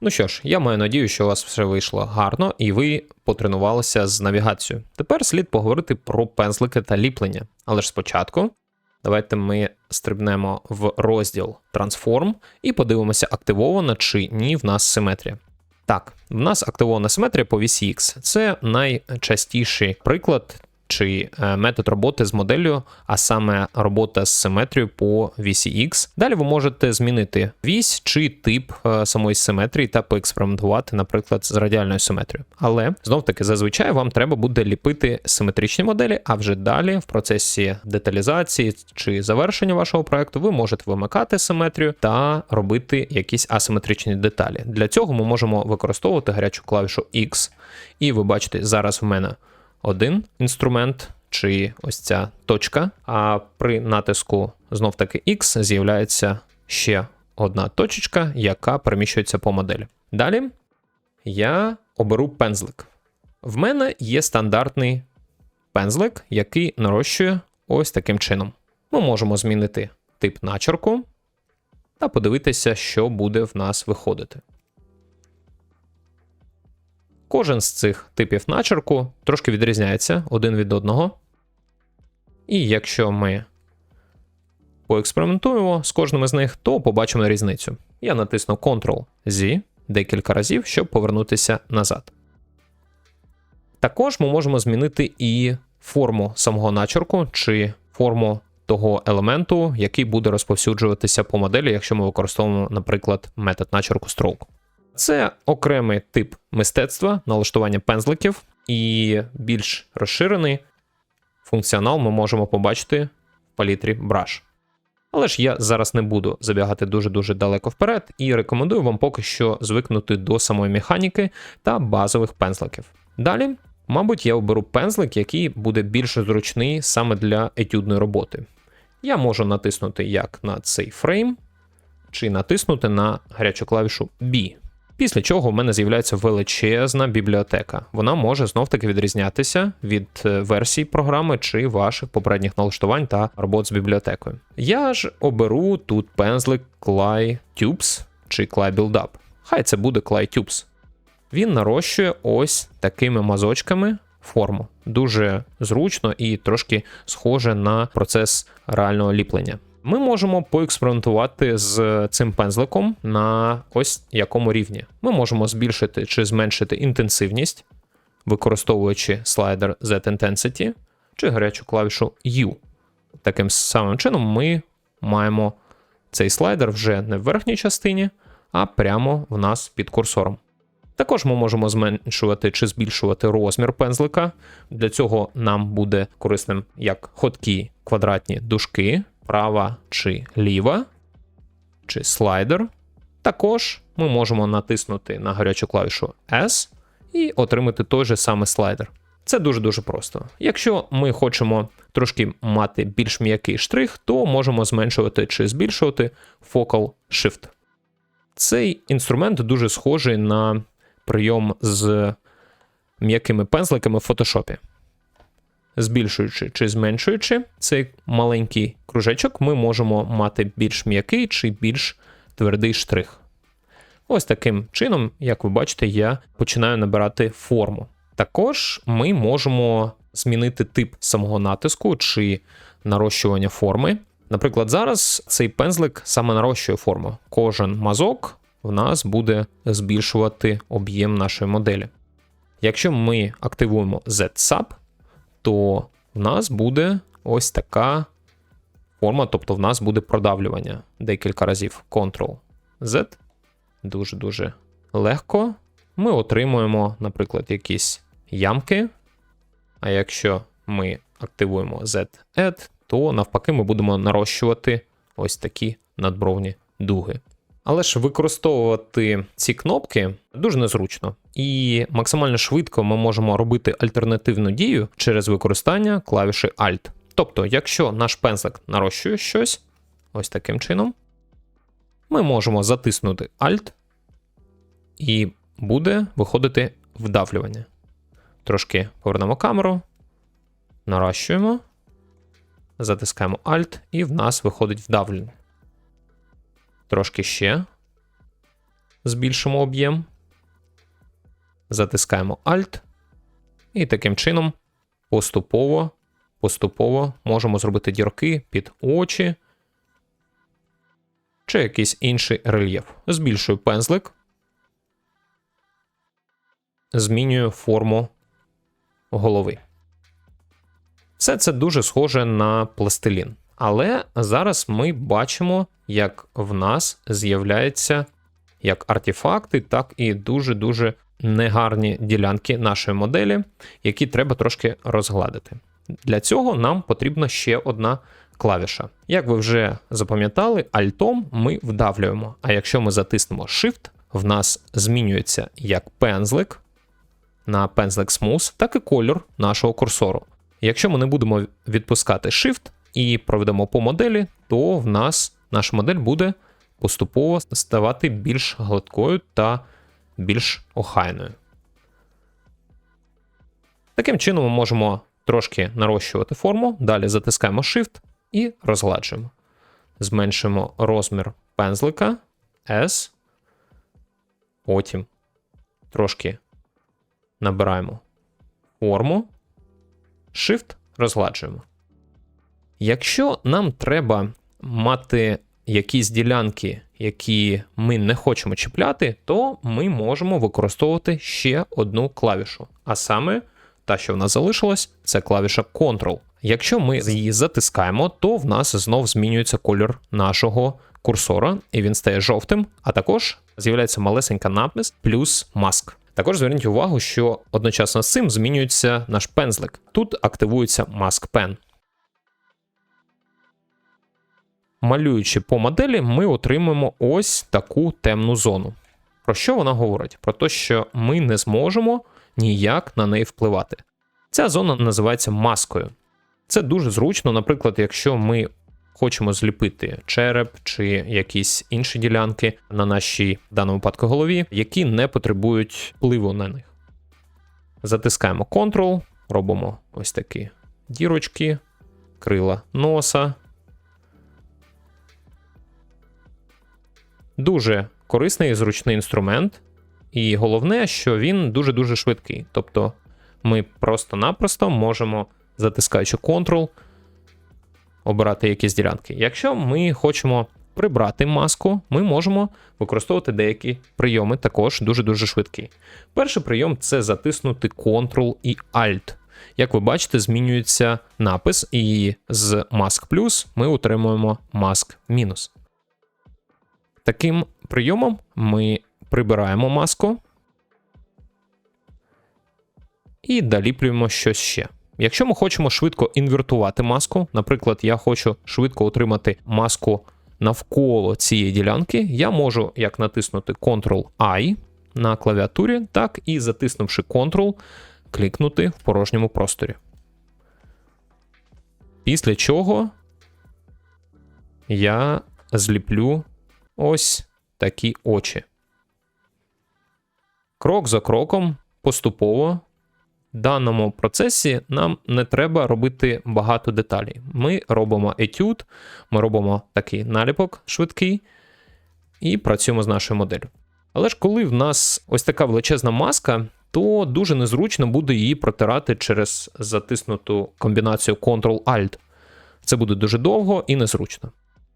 Ну що ж, я маю надію, що у вас все вийшло гарно і ви потренувалися з навігацією. Тепер слід поговорити про пензлики та ліплення. Але ж спочатку давайте ми стрибнемо в розділ Transform і подивимося, активована чи ні в нас симетрія. Так, в нас активована симетрія по вісі X. Це найчастіший приклад чи е, метод роботи з моделлю, а саме робота з симетрією по вісі X. Далі ви можете змінити вісь чи тип е, самої симетрії та поекспериментувати, наприклад, з радіальною симетрією. Але знов таки зазвичай вам треба буде ліпити симетричні моделі, а вже далі в процесі деталізації чи завершення вашого проекту ви можете вимикати симетрію та робити якісь асиметричні деталі. Для цього ми можемо використовувати гарячу клавішу X, і ви бачите, зараз в мене один інструмент, чи ось ця точка. А при натиску знов таки X з'являється ще одна точечка, яка переміщується по моделі. Далі я оберу пензлик. В мене є стандартний пензлик, який нарощує ось таким чином. Ми можемо змінити тип начерку та подивитися, що буде в нас виходити. Кожен з цих типів начерку трошки відрізняється один від одного. І якщо ми поекспериментуємо з кожним із них, то побачимо різницю. Я натисну Ctrl-Z декілька разів, щоб повернутися назад. Також ми можемо змінити і форму самого начерку чи форму того елементу, який буде розповсюджуватися по моделі, якщо ми використовуємо, наприклад, метод начерку Stroke. Це окремий тип мистецтва, налаштування пензликів, і більш розширений функціонал ми можемо побачити в палітрі Brush. Але ж я зараз не буду забігати дуже-дуже далеко вперед і рекомендую вам поки що звикнути до самої механіки та базових пензликів. Далі, мабуть, я оберу пензлик, який буде більш зручний саме для етюдної роботи. Я можу натиснути як на цей фрейм, чи натиснути на гарячу клавішу B. Після чого в мене з'являється величезна бібліотека. Вона може знов-таки відрізнятися від е, версій програми чи ваших попередніх налаштувань та робот з бібліотекою. Я ж оберу тут пензлик Clay Tubes чи Clay Buildup. Хай це буде Clay Tubes. Він нарощує ось такими мазочками форму. Дуже зручно і трошки схоже на процес реального ліплення. Ми можемо поекспериментувати з цим пензликом на ось якому рівні. Ми можемо збільшити чи зменшити інтенсивність, використовуючи слайдер Z-Intensity чи гарячу клавішу U. Таким самим чином, ми маємо цей слайдер вже не в верхній частині, а прямо в нас під курсором. Також ми можемо зменшувати чи збільшувати розмір пензлика. Для цього нам буде корисним як ходкі квадратні дужки права чи ліва, чи слайдер. Також ми можемо натиснути на гарячу клавішу S і отримати той же самий слайдер. Це дуже-дуже просто. Якщо ми хочемо трошки мати більш м'який штрих, то можемо зменшувати чи збільшувати Focal Shift. Цей інструмент дуже схожий на прийом з м'якими пензликами в фотошопі збільшуючи чи зменшуючи цей маленький кружечок, ми можемо мати більш м'який чи більш твердий штрих. Ось таким чином, як ви бачите, я починаю набирати форму. Також ми можемо змінити тип самого натиску чи нарощування форми. Наприклад, зараз цей пензлик саме нарощує форму. Кожен мазок в нас буде збільшувати об'єм нашої моделі. Якщо ми активуємо Z-Sub, то в нас буде ось така форма, тобто в нас буде продавлювання декілька разів. Ctrl-Z. Дуже-дуже легко. Ми отримуємо, наприклад, якісь ямки. А якщо ми активуємо Z-Add, то навпаки ми будемо нарощувати ось такі надбровні дуги. Але ж використовувати ці кнопки дуже незручно. І максимально швидко ми можемо робити альтернативну дію через використання клавіші Alt. Тобто, якщо наш пензлик нарощує щось, ось таким чином, ми можемо затиснути Alt, і буде виходити вдавлювання. Трошки повернемо камеру, наращуємо, затискаємо Alt, і в нас виходить вдавлення. Трошки ще. збільшимо об'єм, затискаємо Alt, і таким чином поступово, поступово можемо зробити дірки під очі чи якийсь інший рельєф. Збільшую пензлик, змінюю форму голови. Все це дуже схоже на пластилін. Але зараз ми бачимо, як в нас з'являються як артефакти, так і дуже-дуже негарні ділянки нашої моделі, які треба трошки розгладити. Для цього нам потрібна ще одна клавіша. Як ви вже запам'ятали, альтом ми вдавлюємо. А якщо ми затиснемо Shift, в нас змінюється як пензлик на пензлик Smooth, так і кольор нашого курсору. Якщо ми не будемо відпускати Shift і проведемо по моделі, то в нас наша модель буде поступово ставати більш гладкою та більш охайною. Таким чином ми можемо трошки нарощувати форму, далі затискаємо Shift і розгладжуємо. Зменшимо розмір пензлика S. Потім трошки набираємо форму, Shift розгладжуємо. Якщо нам треба мати якісь ділянки, які ми не хочемо чіпляти, то ми можемо використовувати ще одну клавішу. А саме та, що в нас залишилась, це клавіша Ctrl. Якщо ми її затискаємо, то в нас знов змінюється кольор нашого курсора, і він стає жовтим, а також з'являється малесенька напис плюс маск. Також зверніть увагу, що одночасно з цим змінюється наш пензлик. Тут активується Mask Pen. Малюючи по моделі, ми отримуємо ось таку темну зону. Про що вона говорить? Про те, що ми не зможемо ніяк на неї впливати. Ця зона називається маскою. Це дуже зручно, наприклад, якщо ми хочемо зліпити череп чи якісь інші ділянки на нашій в даному випадку голові, які не потребують впливу на них. Затискаємо Ctrl, робимо ось такі дірочки, крила носа. Дуже корисний і зручний інструмент, і головне, що він дуже-дуже швидкий. Тобто ми просто-напросто можемо, затискаючи Ctrl, обирати якісь ділянки. Якщо ми хочемо прибрати маску, ми можемо використовувати деякі прийоми, також дуже-дуже швидкі. Перший прийом це затиснути Ctrl і Alt. Як ви бачите, змінюється напис, і з Mask Plus ми отримуємо Mask мінус. Таким прийомом ми прибираємо маску і доліплюємо щось ще. Якщо ми хочемо швидко інвертувати маску, наприклад, я хочу швидко отримати маску навколо цієї ділянки, я можу як натиснути Ctrl-I на клавіатурі, так і затиснувши Ctrl, клікнути в порожньому просторі. Після чого я зліплю ось такі очі. Крок за кроком, поступово, в даному процесі нам не треба робити багато деталей. Ми робимо етюд, ми робимо такий наліпок швидкий і працюємо з нашою моделлю. Але ж коли в нас ось така величезна маска, то дуже незручно буде її протирати через затиснуту комбінацію Ctrl-Alt. Це буде дуже довго і незручно.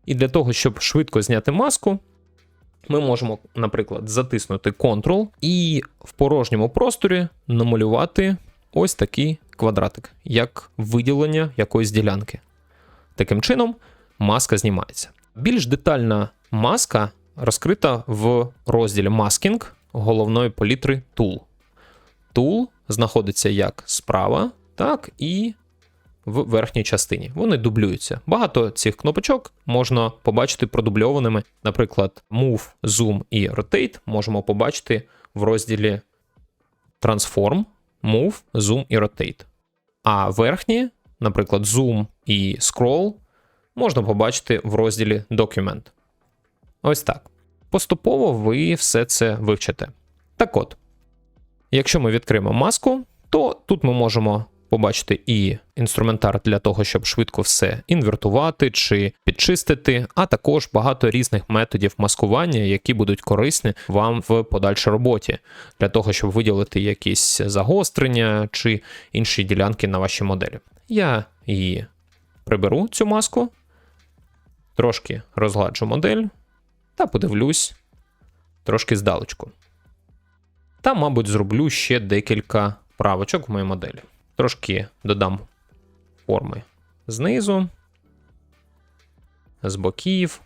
І для того, щоб швидко зняти маску, ми можемо, наприклад, затиснути Ctrl і в порожньому просторі намалювати ось такий квадратик, як виділення якоїсь ділянки. Таким чином, маска знімається. Більш детальна маска розкрита в розділі Masking головної палітри Tool. Tool знаходиться як справа, так і в верхній частині. Вони дублюються. Багато цих кнопочок можна побачити продубльованими. Наприклад, Move, Zoom і Rotate можемо побачити в розділі Transform, Move, Zoom і Rotate. А верхні, наприклад, Zoom і Scroll, можна побачити в розділі Document. Ось так. Поступово ви все це вивчите. Так от, якщо ми відкриємо маску, то тут ми можемо побачити і інструментар для того, щоб швидко все інвертувати чи підчистити, а також багато різних методів маскування, які будуть корисні вам в подальшій роботі, для того, щоб виділити якісь загострення чи інші ділянки на вашій моделі. Я її приберу, цю маску, трошки розгладжу модель та подивлюсь трошки здалечку. Та, мабуть, зроблю ще декілька правочок в моїй моделі. Трошки додам форми знизу, з боків,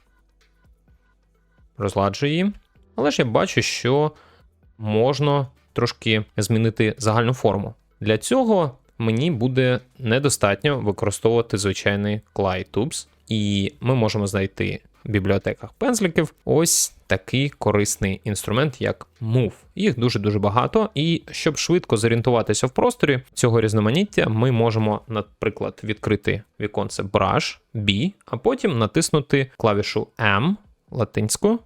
розладжу її. Але ж я бачу, що можна трошки змінити загальну форму. Для цього мені буде недостатньо використовувати звичайний Clay і ми можемо знайти бібліотеках пензликів ось такий корисний інструмент, як Move. Їх дуже-дуже багато, і щоб швидко зорієнтуватися в просторі цього різноманіття, ми можемо, наприклад, відкрити віконце Brush B, а потім натиснути клавішу M латинську.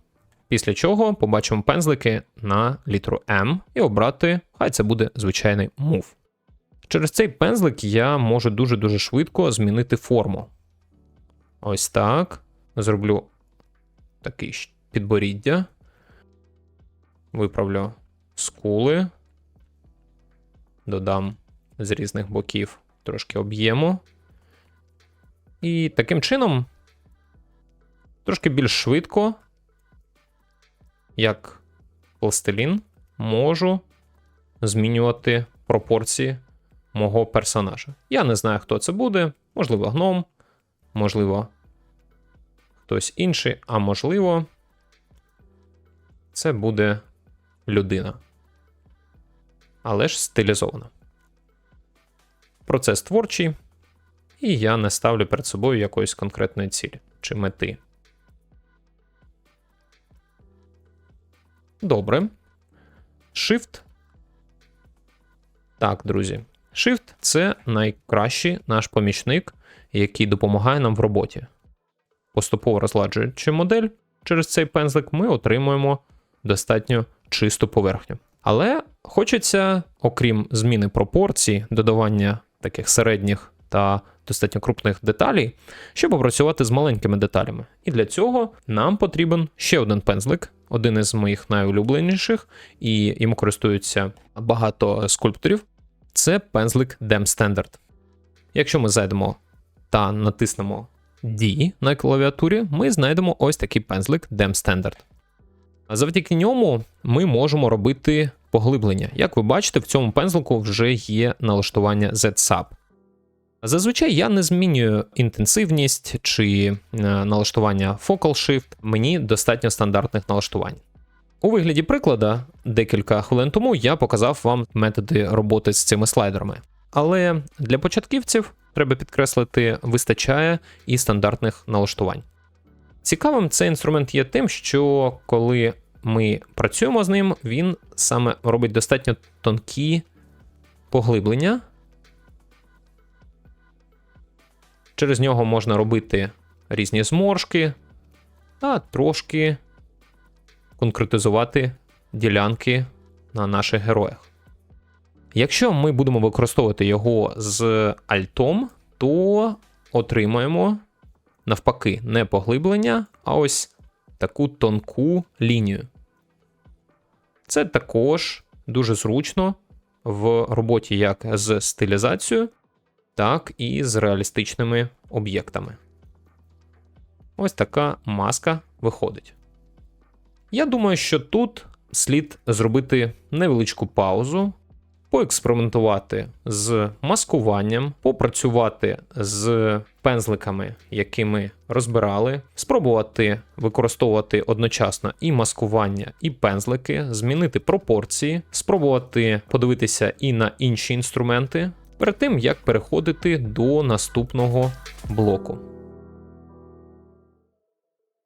Після чого побачимо пензлики на літеру M і обрати, хай це буде звичайний Move. Через цей пензлик я можу дуже-дуже швидко змінити форму. Ось так. Зроблю такий підборіддя. Виправлю скули. Додам з різних боків трошки об'єму. І таким чином, трошки більш швидко, як пластилін, можу змінювати пропорції мого персонажа. Я не знаю, хто це буде. Можливо, гном, можливо, хтось інший, а можливо, це буде людина. Але ж стилізована. Процес творчий, і я не ставлю перед собою якоїсь конкретної цілі чи мети. Добре. Shift. Так, друзі. Shift це найкращий наш помічник, який допомагає нам в роботі. Поступово розладжуючи модель через цей пензлик, ми отримуємо достатньо чисту поверхню. Але хочеться, окрім зміни пропорцій, додавання таких середніх та достатньо крупних деталей, щоб опрацювати з маленькими деталями. І для цього нам потрібен ще один пензлик, один із моїх найулюбленіших, і йому користуються багато скульпторів. Це пензлик Dem Standard. Якщо ми зайдемо та натиснемо D на клавіатурі, ми знайдемо ось такий пензлик Dem Standard. Завдяки ньому ми можемо робити поглиблення. Як ви бачите, в цьому пензлику вже є налаштування Z-Sub. Зазвичай я не змінюю інтенсивність чи е, налаштування Focal Shift, мені достатньо стандартних налаштувань. У вигляді приклада, декілька хвилин тому я показав вам методи роботи з цими слайдерами. Але для початківців треба підкреслити, вистачає і стандартних налаштувань. Цікавим цей інструмент є тим, що коли ми працюємо з ним, він саме робить достатньо тонкі поглиблення. Через нього можна робити різні зморшки та трошки конкретизувати ділянки на наших героях. Якщо ми будемо використовувати його з альтом, то отримаємо навпаки не поглиблення, а ось таку тонку лінію. Це також дуже зручно в роботі як з стилізацією, так і з реалістичними об'єктами. Ось така маска виходить. Я думаю, що тут слід зробити невеличку паузу, поекспериментувати з маскуванням, попрацювати з пензликами, які ми розбирали, спробувати використовувати одночасно і маскування, і пензлики, змінити пропорції, спробувати подивитися і на інші інструменти перед тим, як переходити до наступного блоку.